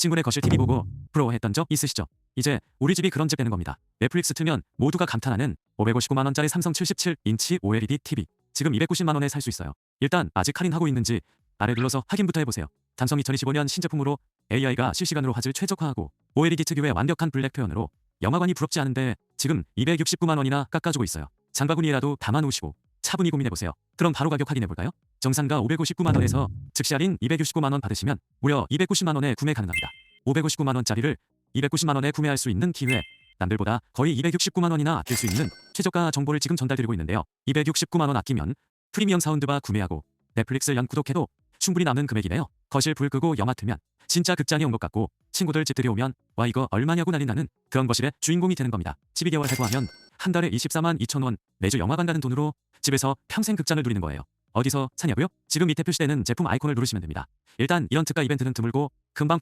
친구네 거실 TV 보고 부러워했던 적 있으시죠? 이제 우리 집이 그런 집 되는 겁니다. 넷플릭스 틀면 모두가 감탄하는 559만 원짜리 삼성 77인치 OLED TV. 지금 290만 원에 살 수 있어요. 일단 아직 할인하고 있는지 아래 눌러서 확인부터 해보세요. 삼성 2025년 신제품으로 AI가 실시간으로 화질 최적화하고 OLED 특유의 완벽한 블랙 표현으로 영화관이 부럽지 않은데 지금 269만 원이나 깎아주고 있어요. 장바구니에라도 담아놓으시고 차분히 고민해보세요. 그럼 바로 가격 확인해볼까요? 정상가 559만 원에서 즉시 할인 269만 원 받으시면 무려 290만 원에 구매 가능합니다. 559만 원짜리를 290만 원에 구매할 수 있는 기회. 남들보다 거의 269만 원이나 아낄 수 있는 최저가 정보를 지금 전달드리고 있는데요. 269만 원 아끼면 프리미엄 사운드바 구매하고 넷플릭스 연 구독해도 충분히 남는 금액이네요. 거실 불 끄고 영화 틀면 진짜 극장이 온것 같고 친구들 집들이 오면 와 이거 얼마냐고 난리 나는 그런 거실의 주인공이 되는 겁니다. 12개월 해고하면 한 달에 24만 2천 원 매주 영화관 가는 돈으로 집에서 평생 극장을 누리는 거예요. 어디서 사냐고요? 지금 밑에 표시되는 제품 아이콘을 누르시면 됩니다. 일단 이런 특가 이벤트는 드물고 금방